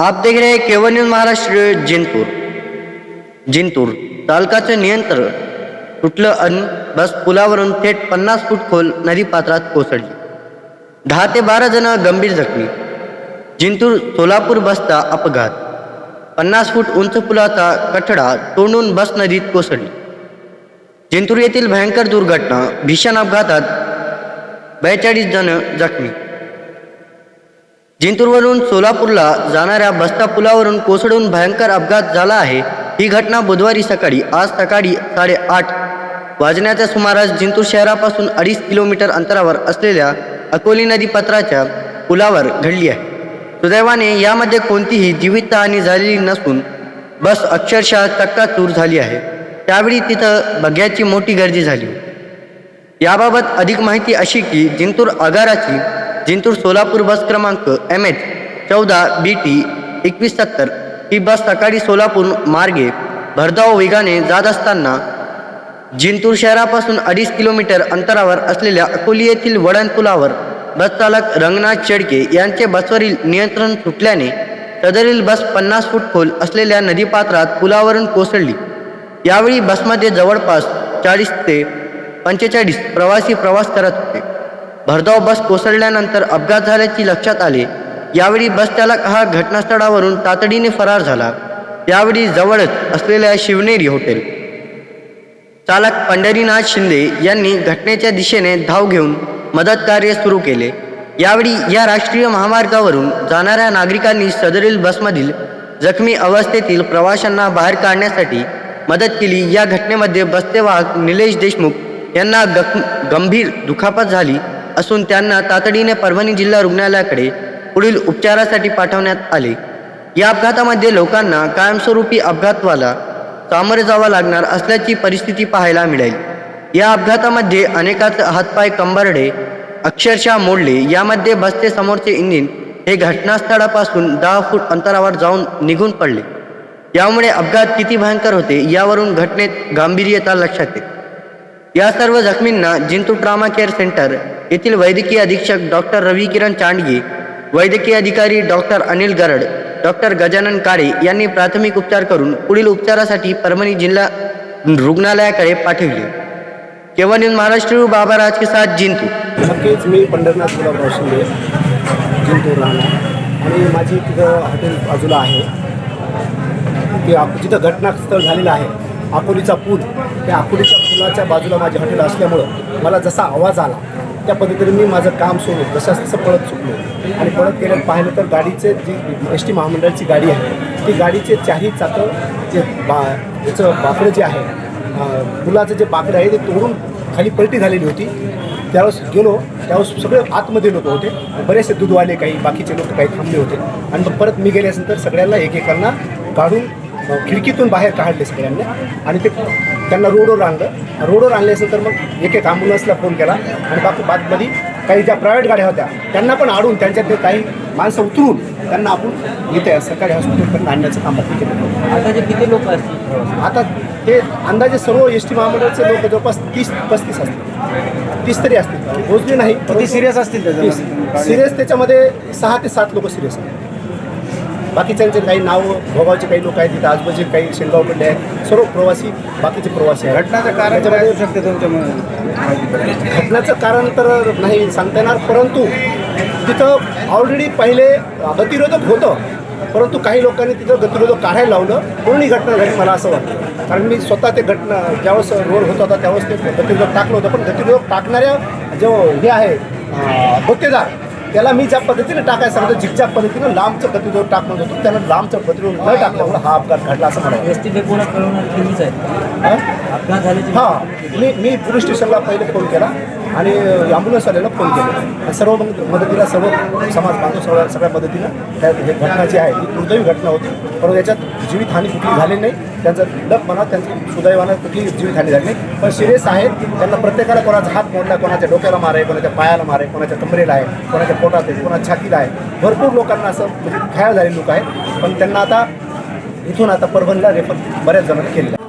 आप देख रहे हैं केवल न्यूज महाराष्ट्र जिंतूर। जिंतूर चालकाचं नियंत्रण तुटलं आणि बस पुलावरून थेट पन्नास फूट खोल नदीपात्रात कोसळली. दहा ते बारा जण गंभीर जखमी. जिंतूर सोलापूर बसचा अपघात. पन्नास फूट उंच पुलाचा कठडा तोंडून बस नदीत कोसळली. जिंतूर येथील भयंकर दुर्घटना भीषण अपघातात बेचाळीस जण जखमी. जिंतूरवरून सोलापूरला जाणाऱ्या बस्ता पुलावरून कोसळून भयंकर अपघात झाला आहे. ही घटना बुधवारी सकाळी आज सकाळी साडेआठ वाजण्याच्या सुमारास जिंतूर शहरापासून अडीच किलोमीटर अंतरावर असलेल्या अकोली नदीपात्राच्या पुलावर घडली आहे. सुदैवाने यामध्ये कोणतीही जीवितहानी झालेली नसून बस अक्षरशः चक्काचूर झाली आहे. त्यावेळी तिथं बघ्याची मोठी गर्दी झाली. याबाबत अधिक माहिती अशी की जिंतूर आगाराची जिंतूर सोलापूर बस क्रमांक एम एच चौदा बी टी एकवीस सत्तर ही बस सकाळी सोलापूर मार्गे भरधाव वेगाने जात असताना जिंतूर शहरापासून अडीच किलोमीटर अंतरावर असलेल्या अकोली येथील वळण पुलावर बस चालक रंगनाथ शेडके यांचे बसवरील नियंत्रण सुटल्याने सदरील बस पन्नास फूट खोल असलेल्या नदीपात्रात पुलावरून कोसळली. यावेळी बसमध्ये जवळपास चाळीस ते पंचेचाळीस प्रवासी प्रवास करत होते. भरधाव बस कोसळल्यानंतर अपघात झाल्याचे लक्षात आले. यावेळी बस चालक हा घटनास्थळावरून तातडीने फरार झाला. यावेळी जवळच असलेल्या शिवनेरी हॉटेल चालक पंढरीनाथ शिंदे यांनी घटनेच्या दिशेने धाव घेऊन मदत कार्य सुरू केले. यावेळी या राष्ट्रीय महामार्गावरून जाणाऱ्या नागरिकांनी सदरील बसमधील जखमी अवस्थेतील प्रवाशांना बाहेर काढण्यासाठी मदत केली. या घटनेमध्ये बसचे वाहक निलेश देशमुख यांना गंभीर दुखापत झाली. असून त्यांना तातडीने परभणी जिल्हा रुग्णालयाकडे पुढील उपचारासाठी पाठवण्यात आले. या अपघातामध्ये लोकांना कायमस्वरूपी अपघातवाला सामोरे जावं लागणार असल्याची परिस्थिती पाहायला मिळेल. या अपघातामध्ये अनेकाच हातपाय कंबरडे अक्षरशः मोडले. यामध्ये बसते समोरचे इंजिन हे घटनास्थळापासून दहा फूट अंतरावर जाऊन निघून पडले. यामुळे अपघात किती भयंकर होते यावरून घटनेत गांभीर्यता लक्षात येते. या सर्व जखमींना जिंतूर ट्रामा केअर सेंटर येथील वैद्यकीय अधीक्षक डॉक्टर रवी किरण चांडगे वैद्यकीय अधिकारी डॉक्टर अनिल गरड डॉक्टर गजानन काळे यांनी प्राथमिक उपचार करून पुढील उपचारासाठी परभणी जिल्हा रुग्णालयाकडे पाठविले. केव्हा न्यूज महाराष्ट्र बाबा राज के साथ जिंतू. नक्कीच मी पंढरनाथ गुलाबराव शिंदे जिंतूर राहणार. आणि माझी तिथं हॉटेल बाजूला आहे. की जिथं घटनास्थळ झालेलं आहे अकोलीचा पूल. त्या अकोलीच्या पुलाच्या बाजूला माझे हॉटेल असल्यामुळं मला जसा आवाज आला त्या पद्धतीने मी माझं काम सोडून जसं तसं पळत चुकलो आणि पळत गेल्यानं पाहिलं तर गाडीचे जी एस टी महामंडळाची गाडी आहे ती गाडीचे चारही चाकं जे बा त्याचं बाकडं जे आहे पुलाचं जे बाकडं आहे ते तोडून खाली पलटी झालेली होती. त्यावेळेस गेलो त्यावेळेस सगळे आतमध्ये लोक होते. बरेचसे दूधवाले काही बाकीचे लोक काही थांबले होते. आणि मग परत मी गेल्यानंतर सगळ्यांना एकेकांना काढून खिडकीतून बाहेर काढले सगळ्यांना. आणि ते त्यांना रोडवर आणलं. रोडवर आणल्यानंतर मग एक एक ॲम्ब्युलन्सला फोन केला आणि बाकी बादमध्ये काही ज्या प्रायव्हेट गाड्या होत्या त्यांना पण आडून त्यांच्यातले काही माणसं उतरून त्यांना आपण इथे सरकारी हॉस्पिटलपर्यंत आणण्याचं काम आपण केलं. आता जे किती लोक असतील? आता ते अंदाजे सर्व एस टी महामंडळाचे लोक जवळपास तीस पस्तीस असतील. तीस तरी असतील. मोजली नाही. किती सिरियस असतील? सिरियस त्याच्यामध्ये सहा ते सात लोक सिरियस आहेत. बाकीच्यांचे काही नाव भोगावचे काही लोक आहेत तिथे आजूबाजूचे काही शेलगावकडले आहेत सर्व प्रवासी बाकीचे प्रवासी आहेत. घटनाचं कारण काय असू शकते तुमच्या? घटनाचं कारण तर नाही सांगता येणार परंतु तिथं ऑलरेडी पहिले गतिरोधक होतं. परंतु काही लोकांनी तिथं गतिरोधक काढायला लावलं. म्हणून ही घटना झाली मला असं वाटतं. कारण मी स्वतः ते घटना ज्यावेळेस रोड होत होता त्यावेळेस ते गतिरोधक टाकलं होतं. पण गतिरोधक टाकणाऱ्या जो हे आहे होतेदार त्याला मी ज्या पद्धतीने टाकायला सांगतो झिकझ्याक पद्धतीनं लांबचं गतिरोधक टाकणं होतं त्याला लांबचं गतिरोधक न टाकल्यामुळे हा अपघात घडला असं मला अपघात झाल्याची हां मी मी पोलीस स्टेशनला पहिले फोन केला आणि ॲम्ब्युलन्सवाल्याला फोन केला. आणि सर्व मदतीला सर्व समाज बांधव सगळ्या सगळ्या मदतीनं त्या हे घटना जी आहे. ही दुर्दैवी घटना होती. परंतु याच्यात जीवितहानी कुठली झाली नाही. त्यांचं लप म्हणा त्यांची सुदैवानं कुठली जीवितहानी झाली नाही. पण सिरियस आहेत त्यांना प्रत्येकाला कोणाचा हात मोडला कोणाच्या डोक्याला मार आहे कोणाच्या पायाला मार आहे कोणाच्या कमरेला आहे कोणाच्या पोटात आहे कोणाच्या छातीला आहे. भरपूर लोकांना असं म्हणजे घायल झालेले लोक आहेत. पण त्यांना आता इथून आता परभणीला रेफर बऱ्याच जणांना केलेलं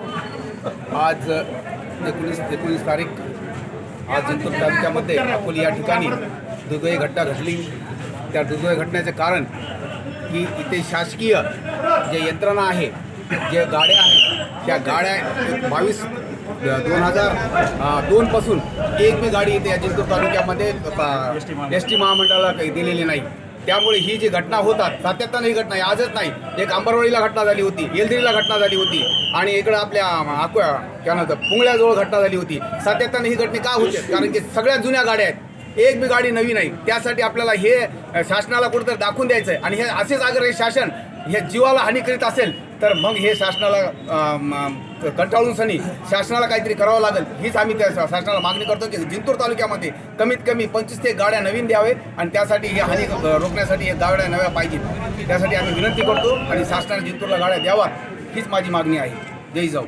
आज एकोणीस एकोणीस तारीख आज जिंतूर तालुक्यामध्ये अकोली या ठिकाणी दुर्दैवी घटना घडली. त्या दुर्दैवी घटनेचे कारण की इथे शासकीय जे यंत्रणा आहे जे गाड्या आहेत त्या गाड्या बावीस दोन हजार दोनपासून एक मी गाडी इथे या जिंतूर तालुक्यामध्ये एस टी महामंडळाला काही दिलेली नाही. त्यामुळे ही जी घटना होतात सातत्यानं ही घटना आजच नाही. एक आंबरवाडीला घटना झाली होती येलदिरीला घटना झाली होती आणि इकडं आपल्या आकुया काय म्हणतात पुंगळ्याजवळ घटना झाली होती. सातत्यानं ही घटना का होते? कारण की सगळ्या जुन्या गाड्या आहेत. एक बी गाडी नवी नाही. त्यासाठी आपल्याला हे शासनाला कुठेतरी दाखवून द्यायचं आहे आणि हे असेच अगर हे शासन हे जीवाला हानी करीत असेल तर मग हे शासनाला म, कंटाळून सनी शासनाला काहीतरी करावं लागेल हीच आम्ही त्या शासनाला मागणी करतो की जिंतूर तालुक्यामध्ये कमीत कमी पंचवीस ते गाड्या नवीन द्यावे आणि त्यासाठी हे हानी रोखण्यासाठी हे गाड्या नव्या पाहिजेत त्यासाठी आम्ही विनंती करतो आणि शासनाने जिंतूरला गाड्या द्यावा हीच माझी मागणी आहे. जय जाऊ.